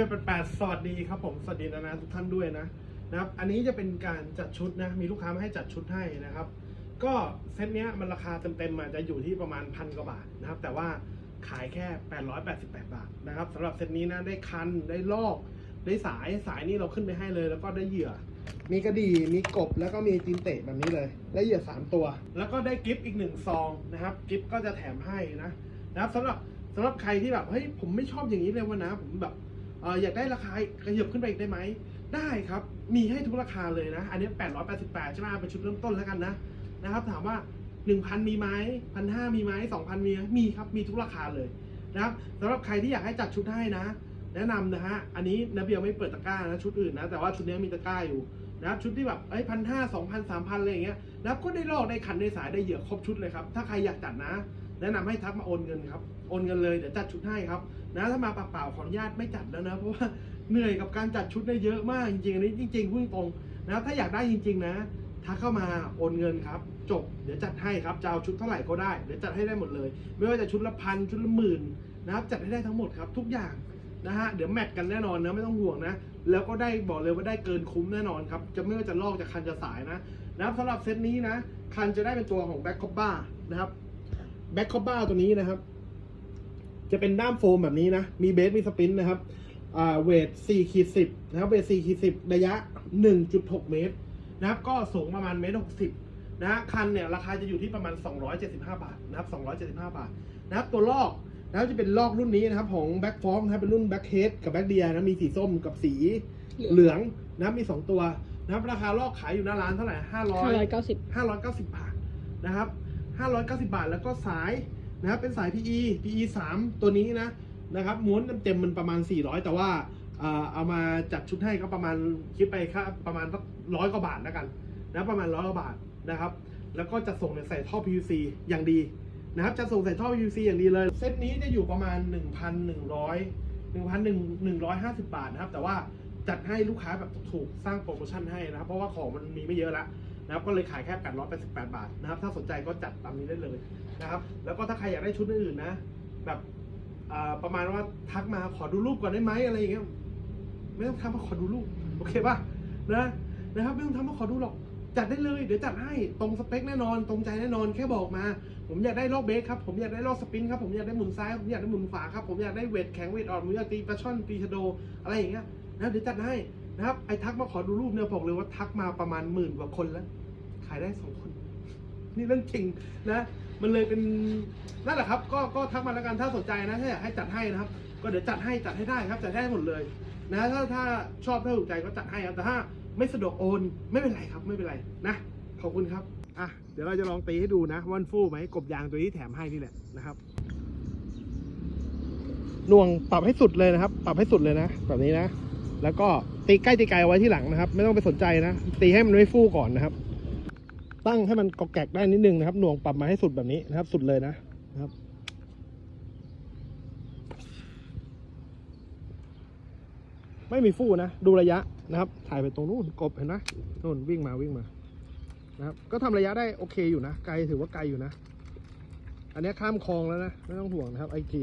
บียร์แปดสวัสดีครับผมสวัสดีนะนะทุกท่านด้วยนะนะครับ อันนี้จะเป็นการจัดชุดนะมีลูกค้ามาให้จัดชุดให้นะครับ ก็เซตเนี้ยมันราคาเต็มๆอะจะอยู่ที่ประมาณพันกว่าบาทนะครับ แต่ว่าขายแค่ 888 บาทนะครับสำหรับเซตนี้นะได้คันได้ลอก ได้สายสายนี่เราขึ้นไปให้เลย แล้วก็ได้เหยื่อ มีกระดี่มีกบแล้วก็มีจีนเตะแบบนี้เลยได้เหยื่อสามตัว แล้วก็ได้กิฟต์อีกหนึ่งซองนะครับกิฟต์ก็จะแถมให้นะนะครับสำหรับสำหรับใครที่แบบเฮ้ยผมไม่ชอบอย่างนี้เลยวะนะผมแบบ อยากได้ราคาขยับขึ้นไปอีกได้ไหม ได้ครับ มีให้ทุกราคาเลยนะ อันนี้ 888 ใช่ไหมเป็นชุดเริ่มต้นแล้วกันนะ นะครับ ถามว่า 1,000 มีไหมพันห้ามีไหม2,000 มีไหมมีครับ มีทุกราคาเลยนะครับสำหรับใครที่อยากให้จัดชุดให้นะ แนะนำนะฮะ อันนี้นะเบียวไม่เปิดตะกร้านะ ชุดอื่นนะ แต่ว่าชุดนี้มีตะกร้าอยู่นะครับ ชุดที่แบบเอ้ยพันห้าสองพันสามพันอะไรอย่างเงี้ยนะครับก็ได้ลอกได้ขันได้สายได้เหยื่อครบชุดเลยครับ ถ้าใครอยากจัดนะ แนะนำให้ทักมาโอนเงินครับ โอนเงินเลยเดี๋ยวจัดชุดให้ครับนะถ้ามาเปล่าๆขออนุญาตไม่จัดแล้วนะ เพราะว่าเหนื่อยกับการจัดชุดได้เยอะมากจริงๆอันนี้จริงๆพูดตรงนะถ้าอยากได้จริง ๆ นะทักเข้ามาโอนเงินครับ จบเดี๋ยวจัดให้ครับจะเอาชุดเท่าไหร่ก็ได้เดี๋ยวจัดให้ได้หมดเลย ไม่ว่าจะชุดละพันชุดละหมื่นนะครับจัดให้ได้ทั้งหมดครับทุกอย่างนะฮะเดี๋ยวแมทกันแน่นอนนะไม่ต้องห่วงนะ แล้วก็ได้บอกเลยว่าได้เกินคุ้มแน่นอนครับ จะไม่ว่าจะลอกจะคันจะสายนะนะครับสำหรับเซตนี้นะ คันจะได้เป็นตัวของแบ็คคอบบ้านะครับ แบ็คคอบบ้าตัวนี้นะครับ จะเป็นด้ามโฟมแบบนี้นะ มีเบสมีสปรินต์นะครับอ่าเวท4ขีด10นะครับเวท4ขีด10ระยะ1.6เมตรนะครับ ก็สูงประมาณเมตร60นะฮะคันเนี่ยราคาจะอยู่ที่ประมาณ 275 บาทนะครับ 275 บาทนะครับตัวลอกนะครับจะเป็นลอกรุ่นนี้นะครับของแบ็คฟอร์นะครับเป็นรุ่นแบ็คเฮดกับแบ็คเดียนะมีสีส้มกับสีเหลืองนะครับมี 2 ตัวนะครับราคาลอกขายอยู่หน้าร้านเท่าไหร่ห้าร้อยเก้าสิบ590 บาทนะครับ 590 บาท แล้วก็สายนะครับเป็นสาย PE PE 3 ตัวนี้นะนะครับม้วนเต็มๆมันประมาณ 400 แต่ว่าเออเอามาจัดชุดให้ก็ประมาณคิดไปค่าประมาณสักร้อยกว่าบาทแล้วกันนะประมาณร้อยกว่าบาทนะครับแล้วก็จะส่งใส่ท่อ PVC อย่างดีนะครับจะส่งใส่ท่อ PVC อย่างดีเลย เซตนี้จะอยู่ประมาณ 1,100 1,150 บาทนะครับ แต่ว่าจัดให้ลูกค้าแบบถูกสร้างโปรโมชั่นให้นะครับ เพราะว่าของมันมีไม่เยอะละ นะครับก็เลยขายแค่888 บาทนะครับ ถ้าสนใจก็จัดตามนี้ได้เลยนะครับ แล้วก็ถ้าใครอยากได้ชุดอื่นๆนะ แบบประมาณว่าทักมาขอดูรูปก่อนได้ไหมอะไรอย่างเงี้ยไม่ต้องทำมาขอดูรูปโอเคป่ะนะนะครับไม่ต้องทำมาขอดูหรอกจัดได้เลย เดี๋ยวจัดให้ตรงสเปคแน่นอน ตรงใจแน่นอนแค่บอกมา ผมอยากได้ลอกเบสครับผมอยากได้ลอกสปินครับผมอยากได้หมุนซ้ายผมอยากได้หมุนขวาครับผมอยากได้เวทแข็งเวทอ่อนผมอยากตีปลาช่อนตีชะโดอะไรอย่างเงี้ยนะเดี๋ยวจัดให้ นะครับไอ้ทักมาขอดูรูปเนี่ยบอกเลยว่าทักมาประมาณหมื่นกว่าคนแล้ว ขายได้สองคน นี่เรื่องจริงนะ มันเลยเป็นนั่นแหละครับ ก็ก็ทักมาแล้วกันถ้าสนใจนะถ้าอยากให้จัดให้นะครับ ก็เดี๋ยวจัดให้จัดให้ได้ครับจัดให้หมดเลย นะถ้าถ้าชอบถ้าถูกใจก็จัดให้ครับแต่ถ้าไม่สะดวกโอน ไม่เป็นไรครับไม่เป็นไรนะขอบคุณครับอะเดี๋ยวเราจะลองตีให้ดูนะวันฟู่ไหมกบยางตัวนี้แถมให้นี่แหละนะครับน่วงปรับให้สุดเลยนะครับ ปรับให้สุดเลยนะแบบนี้นะ แล้วก็ตีใกล้ตีไกลเอาไว้ที่หลังนะครับ ไม่ต้องไปสนใจนะ ตีให้มันไม่ฟู่ก่อนนะครับ ตั้งให้มันกอกแกกได้นิดนึงนะครับ หน่วงปรับมาให้สุดแบบนี้นะครับ สุดเลยนะนะครับไม่มีฟู่นะ ดูระยะนะครับ ถ่ายไปตรงนู้นกบเห็นไหมนู่นวิ่งมาวิ่งมานะครับ ก็ทำระยะได้โอเคอยู่นะ ไกลถือว่าไกลอยู่นะ อันนี้ข้ามคลองแล้วนะ ไม่ต้องห่วงนะครับไอที